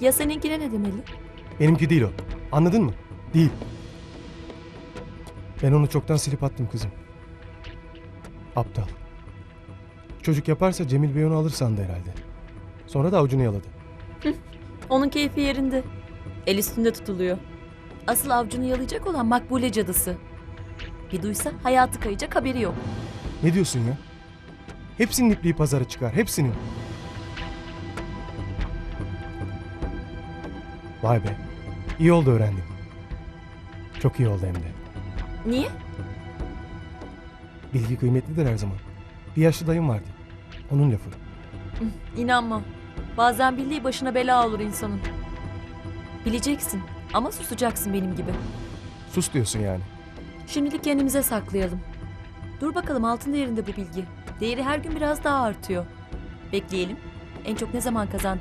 Ya seninkine ne demeli? Benimki değil o. Anladın mı? Değil. Ben onu çoktan silip attım kızım. Aptal. Çocuk yaparsa Cemil Bey onu alır sandı herhalde. Sonra da avucunu yaladı. Onun keyfi yerinde. El üstünde tutuluyor. Asıl avcunu yalayacak olan makbule cadısı. Bir duysa hayatı kayacak haberi yok. Ne diyorsun ya? Hepsinin ipliği pazara çıkar. Hepsinin. Vay be. İyi oldu öğrendim. Çok iyi oldu hem de. Niye? Bilgi kıymetlidir her zaman. Bir yaşlı dayım vardı. Onun lafı. İnanma. Bazen bildiği başına bela olur insanın. Bileceksin ama susacaksın benim gibi. Sus diyorsun yani. Şimdilik kendimize saklayalım. Dur bakalım altın değerinde bu bilgi. Değeri her gün biraz daha artıyor. Bekleyelim. En çok ne zaman kazandığını